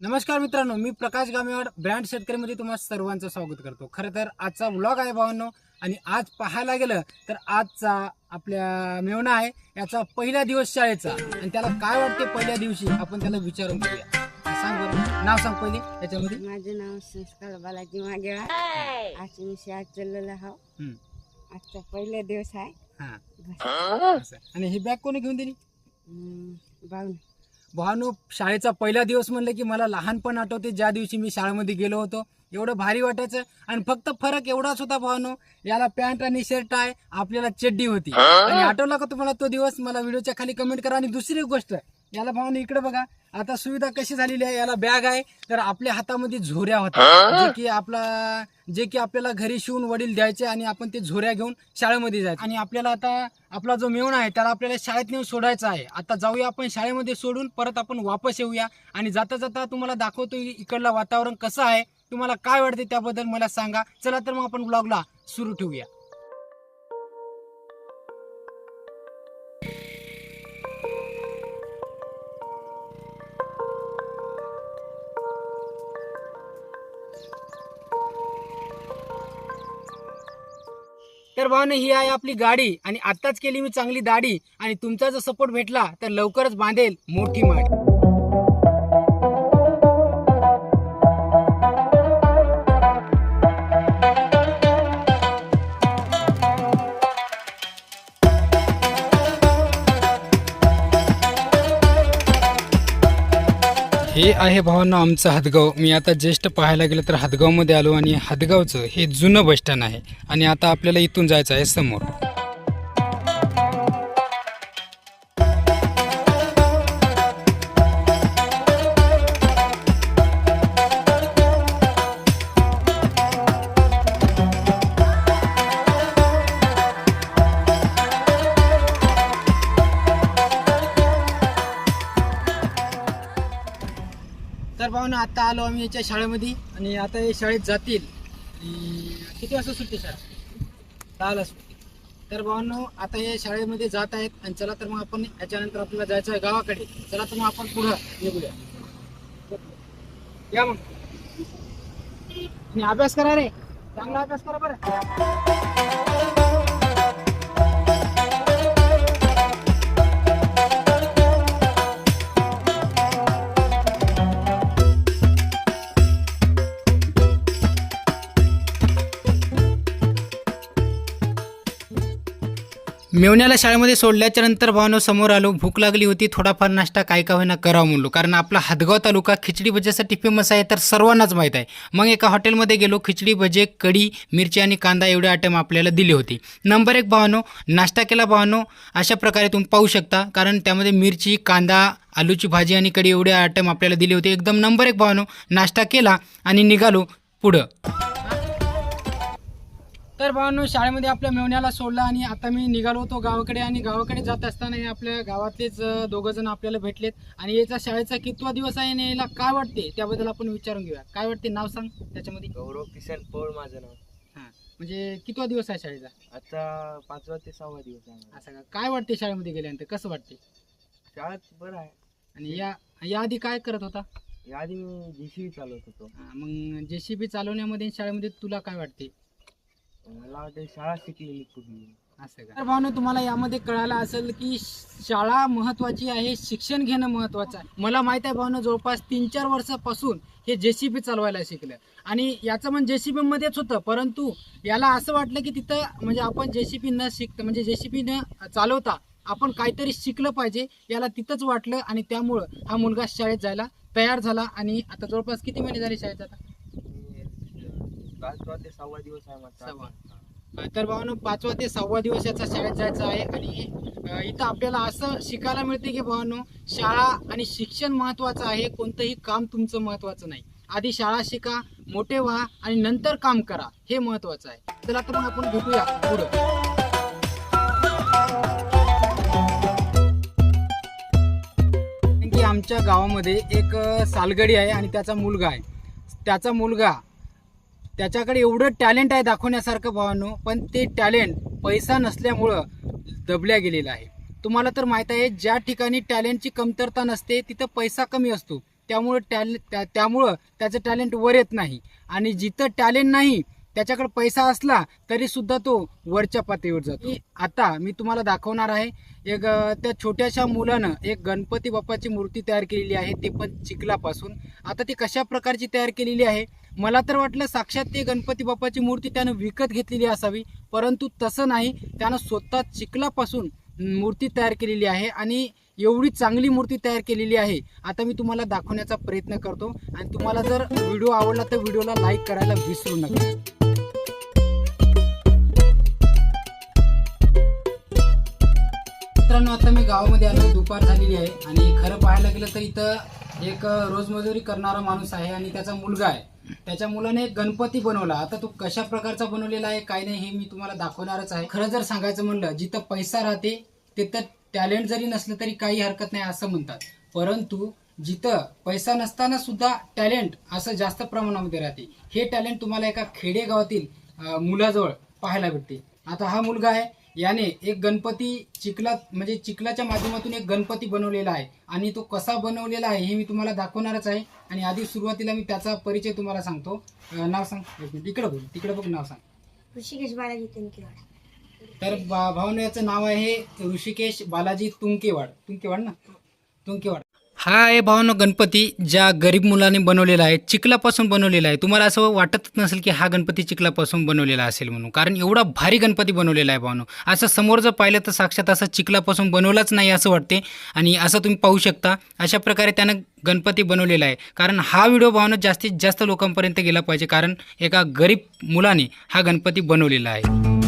नमस्कार मित्रांनो मी प्रकाश गामेवाड ब्रँड शेतकरीमध्ये तुम्हा सर्वांचं स्वागत करतो. खरं तर आजचा व्लॉग आहे भावांनो आणि आज पाहायला गेलं तर आजचा आपल्या मेवणा आहे याचा पहिला दिवस शाळेचा. आणि त्याला काय वाटते पहिल्या दिवशी? आपण त्याला विचारून घेऊया सांग बरं नाव सांग पहिले त्याच्यामध्ये माझं नाव संस्कार बालाजी मागेळा आज मी शाळेत चाललेलो आहो. हम्म. आजचा पहिला दिवस आहे. हा. असं. आणि ही बॅग कोणी घेऊन दिली? भावानो शाळेचा पहिला दिवस म्हणलं की मला लहानपण आठवते. ज्या दिवशी मी शाळेमध्ये गेलो होतो एवढं भारी वाटायचं. आणि फक्त फरक एवढाच होता भावानो याला पॅन्ट आणि शर्ट आहे आपल्याला चड्डी होती. आणि आठवला का तुम्हाला तो दिवस? मला व्हिडिओच्या खाली कमेंट करा. आणि दुसरी गोष्ट याला भावानो इकडे बघा. आता सुविधा कशी झालेली आहे? याला बॅग आहे. तर आपल्या हातामध्ये झोऱ्या होत्या. जे की आपला जे की आपल्याला घरी शिवून वडील द्यायचे आणि आपण ते झोऱ्या घेऊन शाळेमध्ये जायचं. आणि आपल्याला आता आपला जो मेवणा आहे त्याला आपल्याला शाळेत नेऊन सोडायचा आहे. आता जाऊया आपण शाळेमध्ये सोडून परत आपण वापस येऊया. आणि जाता जाता तुम्हाला दाखवतो इकडलं वातावरण कसं आहे. तुम्हाला काय वाटते त्याबद्दल मला सांगा. चला तर मग आपण ब्लॉगला सुरू ठेवूया. तर भावने ही आहे आपली गाडी आणि आत्ताच केली मी चांगली दाढी आणि तुमचा जर सपोर्ट भेटला तर लवकरच बांधेल मोठी माठ. आहे भावांना आमचं हदगाव. मी आता ज्येष्ठ पाहायला गेलं तर हदगावमध्ये आलो आणि हदगावचं हे जुनं बस स्टँड आहे. आणि आता आपल्याला इथून जायचं आहे समोर. तर आता आलो आम्ही याच्या शाळेमध्ये आणि आता हे शाळेत जातील. आणि किती वाजता सुट्टी शाळा दहाला सुट्टी. तर भावांनो आता हे शाळेमध्ये जात आहेत आणि चला तर मग आपण याच्यानंतर आपल्याला जायचं आहे गावाकडे. चला तर मग आपण पुढं निघूया. या मग. आणि अभ्यास करा रे. चांगला अभ्यास करा बरं. मेवण्याला शाळेमध्ये सोडल्याच्या नंतर भावनो समोर आलो. भूक लागली होती. थोडाफार नाश्ता काय का होईना करावा म्हणलो. कारण आपला हातगाव तालुका खिचडी भजेसाठी फेमस आहे तर सर्वांनाच माहीत आहे. मग एका हॉटेलमध्ये गेलो. खिचडी भजे कढी मिरची आणि कांदा एवढे आयटम आपल्याला दिले होते. नंबर एक भावानो नाश्ता केला भावानो. अशा प्रकारे तुम्ही पाहू शकता. कारण त्यामध्ये मिरची कांदा आलूची भाजी आणि कढी एवढे आयटम आपल्याला दिले होते. एकदम नंबर एक भावानो नाश्ता केला आणि निघालो पुढं. तर भावांनो शाळेमध्ये आपल्या मेवण्याला सोडला आणि आता मी निघालो होतो गावाकडे आणि गावाकडे जात असताना हे आपल्या गावातलेच दोघं जण आपल्याला भेटलेत. आणि याचा शाळेचा कितवा दिवस आहे आणि याला काय वाटते त्याबद्दल आपण विचारून घेऊया. काय वाटते? नाव सांग त्याच्यामध्ये. गौरव किसन पौळ माझं नाव. हां. म्हणजे कितवा दिवस आहे शाळेचा? आता पाचवा ते सहावा दिवस आहे माझा. असं का? काय वाटते शाळेमध्ये गेल्यानंतर? कसं वाटते? शाळेत बरं आहे. आणि या याआधी काय करत होता? याआधी मी जीसीबी चालवत होतो. हां, मग जे सी बी चालवण्यामध्ये शाळेमध्ये तुला काय वाटते? मला वाटतं शाळा शिकलेली पूर्वी असं का? तर भावना तुम्हाला यामध्ये कळालं असेल की शाळा महत्वाची आहे शिक्षण घेणं महत्वाचं आहे. मला माहीत आहे भावना जवळपास तीन चार वर्षापासून हे जेसीबी चालवायला शिकलं. आणि याचं म्हणजे जेसीबी मध्येच होतं परंतु याला असं वाटलं की तिथं म्हणजे आपण जेसीबी न शिकता म्हणजे जेसीबी न चालवता आपण काहीतरी शिकलं पाहिजे याला तिथंच वाटलं आणि त्यामुळं हा मुलगा शाळेत जायला तयार झाला आणि आता जवळपास किती महिने झाले शाळेत आता पाचवा ते सहावा दिवस आहे माझा तर भावानो पाचवा ते सहावा दिवस याचा शाळेत जायचा आहे आणि इथं आपल्याला असं शिकायला मिळते की भावानो शाळा आणि शिक्षण महत्वाचं आहे कोणतंही काम तुमचं महत्वाचं नाही. आधी शाळा शिका मोठे व्हा आणि नंतर काम करा हे महत्वाचं आहे. चला तर मग आपण भेटूया पुढं. की आमच्या गावामध्ये एक सालगडी आहे आणि त्याचा मुलगा आहे. त्याचा मुलगा त्याच्याकडे एवढं टॅलेंट आहे दाखवण्यासारखं भावानो पण ते टॅलेंट पैसा नसल्यामुळं दबल्या गेलेलं आहे. तुम्हाला तर माहीत आहे ज्या ठिकाणी टॅलेंटची कमतरता नसते तिथं पैसा कमी असतो. त्यामुळं टॅलेंट त्या त्यामुळं त्याचं टॅलेंट वर येत नाही. आणि जिथं टॅलेंट नाही त्याच्याकडे पैसा असला तरी सुद्धा तो वरच्या पातळीवर जातो. आता मी तुम्हाला दाखवणार आहे एक त्या छोट्याशा मुलानं एक गणपती बाप्पाची मूर्ती तयार केलेली आहे ते पण चिखलापासून. आता ती कशा प्रकारची तयार केलेली आहे? मला तर वाटलं साक्षात ते गणपती बाप्पाची मूर्ती त्यानं विकत घेतलेली असावी परंतु तसं नाही. त्यानं स्वतः चिखलापासून मूर्ती तयार केलेली आहे आणि एवढी चांगली मूर्ती तयार केलेली आहे. आता मी तुम्हाला दाखवण्याचा प्रयत्न करतो आणि तुम्हाला जर व्हिडिओ आवडला तर व्हिडिओला लाईक करायला विसरू नका. मित्रांनो आता मी गावामध्ये आलो दुपार झालेली आहे आणि खरं पाहायला गेलं तर इथं एक रोजमजुरी करणारा माणूस आहे आणि त्याचा मुलगा आहे. त्याच्या मुलाने गणपती बनवला. आता तो कशा प्रकारचा बनवलेला आहे काय नाही हे मी तुम्हाला दाखवणारच आहे. खरं जर सांगायचं म्हणलं जिथं पैसा राहते तिथं टॅलेंट जरी नसलं तरी काही हरकत नाही असं म्हणतात. परंतु जिथं पैसा नसताना सुद्धा टॅलेंट असं जास्त प्रमाणामध्ये राहते. हे टॅलेंट तुम्हाला एका खेडेगावातील मुलाजवळ पाहायला भेटते. आता हा मुलगा आहे याने एक गणपती चिखला म्हणजे चिखलाच्या माध्यमातून एक गणपती बनवलेला आहे. आणि तो कसा बनवलेला आहे हे मी तुम्हाला दाखवणारच आहे. आणि आधी सुरुवातीला मी त्याचा परिचय तुम्हाला सांगतो. नाव सांग. इकडे बोल. तिकडे बघ नाव सांग. ऋषिकेश बालाजी तुमकेवाड. तर भावने याचं नाव आहे ऋषिकेश बालाजी तुंकेवाड तुंकेवाड ना? तुंकेवाड हा आहे भावनो गणपती ज्या गरीब मुलाने बनवलेला आहे चिखलापासून बनवलेला आहे. तुम्हाला असं वाटतच नसेल की हा गणपती चिखलापासून बनवलेला असेल म्हणून. कारण एवढा भारी गणपती बनवलेला आहे भावनो. असं समोर जर पाहिलं तर साक्षात असं चिखलापासून बनवलाच नाही असं वाटते. आणि असं तुम्ही पाहू शकता. अशा प्रकारे त्यानं गणपती बनवलेला आहे. कारण हा व्हिडिओ भावना जास्तीत जास्त लोकांपर्यंत गेला पाहिजे. कारण एका गरीब मुलाने हा गणपती बनवलेला आहे.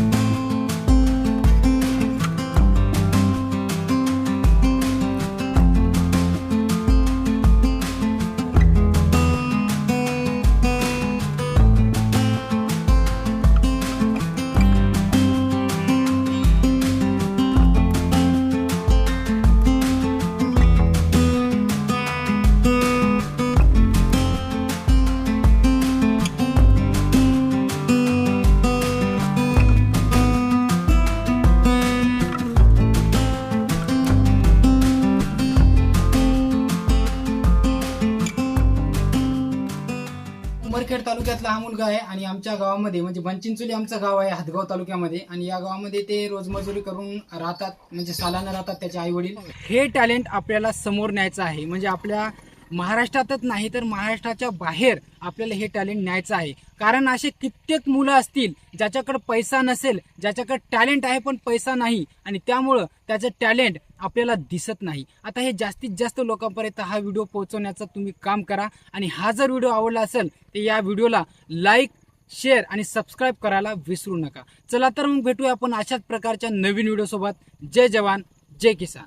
उमरखेड तालुक्यातला हा मुलगा आहे आणि आमच्या गावामध्ये म्हणजे बनचिंचोली आमचं गाव आहे हातगाव तालुक्यामध्ये. आणि या गावामध्ये ते रोजमजुरी करून राहतात म्हणजे सालानं राहतात त्याचे आई वडील हे टॅलेंट आपल्याला समोर न्यायचं आहे. म्हणजे आपल्या महाराष्ट्रातच नाही तर महाराष्ट्राच्या बाहेर आपल्याला हे टॅलेंट न्यायचं आहे. कारण असे कित्येक मुलं असतील ज्याच्याकडे पैसा नसेल ज्याच्याकडे टॅलेंट आहे पण पैसा नाही आणि त्यामुळं त्याचं टॅलेंट आपल्याला दिसत नाही. आता हे जास्तीत जास्त लोकांपर्यंत हा व्हिडिओ पोहोचवण्याचं तुम्ही काम करा आणि हा जर व्हिडिओ आवडला असेल तर या व्हिडिओला लाईक शेअर आणि सबस्क्राईब करायला विसरू नका. चला तर मग भेटूया आपण अशाच प्रकारच्या नवीन व्हिडिओसोबत. जय जवान जय किसान.